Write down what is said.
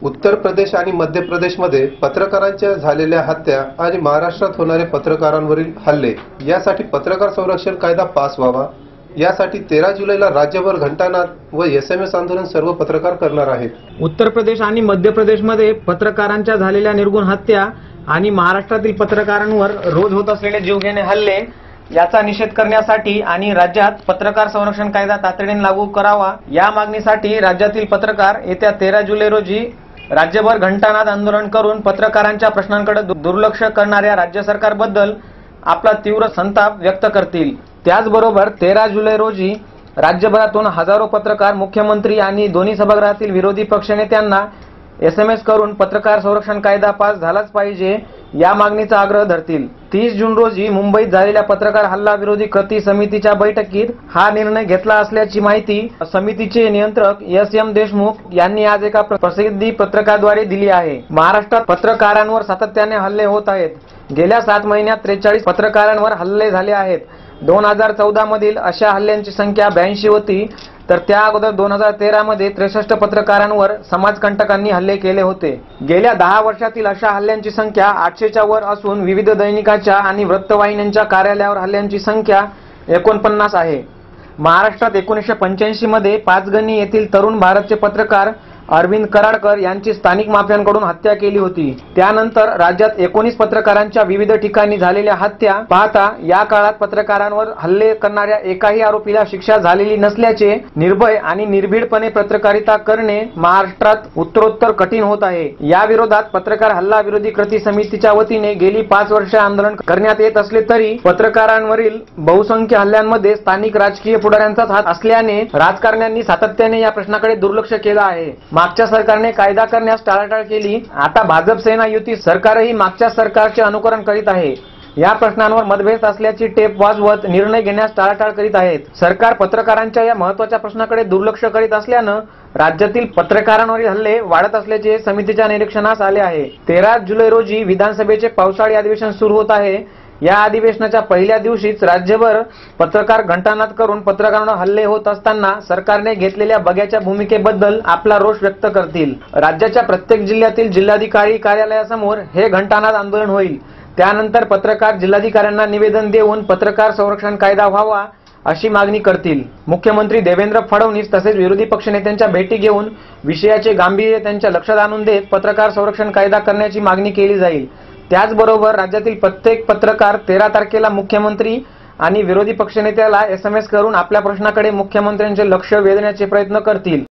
उत्तर प्रदेश आणि मध्य प्रदेशमध्ये पत्रकारांच्या झालेल्या हत्या आणि महाराष्ट्रात होणारे पत्रकारांवरील हल्ले यासाठी पत्रकार संरक्षण कायदा पास व्हावा. यासाठी तेरा जुलैला राज्यभर घंटानाद व एस एम एस आंदोलन सर्व पत्रकार करणार आहेत. उत्तर प्रदेश आणि मध्य प्रदेशमध्ये पत्रकारांच्या झालेल्या निर्गुण हत्या आणि महाराष्ट्रातील पत्रकारांवर रोज होत असलेले जीवघेणे हल्ले याचा निषेध करण्यासाठी आणि राज्यात पत्रकार संरक्षण कायदा तातडीने लागू करावा या मागणीसाठी राज्यातील पत्रकार येत्या तेरा जुलै रोजी राज्यभर घंटानाद आंदोलन करून पत्रकारांच्या प्रश्नांकडे दु- दुर्लक्ष करणाऱ्या राज्य सरकारबद्दल आपला तीव्र संताप व्यक्त करतील. त्याचबरोबर तेरा जुलै रोजी राज्यभरातून हजारो पत्रकार मुख्यमंत्री आणि दोन्ही सभागृहातील विरोधी पक्षनेत्यांना एस एम एस करून पत्रकार संरक्षण कायदा पास झालाच पाहिजे या मागणीचा आग्रह धरतील. तीस जून रोजी मुंबईत झालेल्या पत्रकार हल्ला विरोधी कृती समितीच्या बैठकीत हा निर्णय घेतला असल्याची माहिती समितीचे नियंत्रक एस एम देशमुख यांनी आज एका प्रसिद्धी पत्रकाद्वारे दिली आहे. महाराष्ट्रात पत्रकारांवर सातत्याने हल्ले होत आहेत. गेल्या सात महिन्यात त्रेचाळीस पत्रकारांवर हल्ले झाले आहेत. दोन हजार चौदा मधील अशा हल्ल्यांची संख्या ब्याऐंशी होती. तर त्या अगोदर दोन हजार तेरामध्ये त्रेसष्ट पत्रकारांवर समाजकंटकांनी हल्ले केले होते. गेल्या दहा वर्षातील अशा हल्ल्यांची संख्या आठशेच्या वर असून विविध दैनिकाच्या आणि वृत्तवाहिन्यांच्या कार्यालयावर हल्ल्यांची संख्या एकोणपन्नास आहे. महाराष्ट्रात एकोणीसशे पंच्याऐंशी मध्ये पाचगणी येथील तरुण भारतचे पत्रकार अरविंद कराडकर यांची स्थानिक माफ्यांकडून हत्या केली होती. त्यानंतर राज्यात एकोणीस पत्रकारांच्या विविध ठिकाणी झालेल्या हत्या पाहता या काळात पत्रकारांवर हल्ले करणाऱ्या एकाही आरोपीला शिक्षा झालेली नसल्याचे निर्भय आणि निर्भीडपणे पत्रकारिता करणे महाराष्ट्रात उत्तरोत्तर कठीण होत आहे. या विरोधात पत्रकार हल्ला विरोधी कृती समितीच्या वतीने गेली पाच वर्ष आंदोलन करण्यात येत असले तरी पत्रकारांवरील बहुसंख्य हल्ल्यांमध्ये स्थानिक राजकीय पुढाऱ्यांचाच हात असल्याने राजकारण्यांनी सातत्याने या प्रश्नाकडे दुर्लक्ष केलं आहे. मागच्या सरकारने कायदा करण्यास टाळाटाळ केली. आता भाजप सेना युती सरकारही मागच्या सरकारचे अनुकरण करीत आहे. या प्रश्नांवर मतभेद असल्याची टेप वाजवत निर्णय घेण्यास टाळाटाळ करीत आहेत. सरकार पत्रकारांच्या या महत्त्वाच्या प्रश्नाकडे दुर्लक्ष करीत असल्यानं राज्यातील पत्रकारांवरील हल्ले वाढत असल्याचे समितीच्या निरीक्षणास आले आहे. तेरा जुलै रोजी विधानसभेचे पावसाळी अधिवेशन सुरू होत आहे. या अधिवेशनाच्या पहिल्या दिवशीच राज्यभर पत्रकार घंटानाद करून पत्रकारांवर हल्ले होत असताना सरकारने घेतलेल्या बग्याच्या भूमिकेबद्दल आपला रोष व्यक्त करतील. राज्याच्या प्रत्येक जिल्ह्यातील जिल्हाधिकारी कार्यालयासमोर हे घंटानाद आंदोलन होईल. त्यानंतर पत्रकार जिल्हाधिकाऱ्यांना निवेदन देऊन पत्रकार संरक्षण कायदा व्हावा अशी मागणी करतील. मुख्यमंत्री देवेंद्र फडणवीस तसेच विरोधी पक्षनेत्यांच्या भेटी घेऊन विषयाचे गांभीर्य त्यांच्या लक्षात आणून देत पत्रकार संरक्षण कायदा करण्याची मागणी केली जाईल. त्याचबरोबर राज्यातील प्रत्येक पत्रकार तेरा तारखेला मुख्यमंत्री आणि विरोधी पक्षनेत्याला एस एम एस करून आपल्या प्रश्नाकडे मुख्यमंत्र्यांचे लक्ष वेधण्याचे प्रयत्न करतील.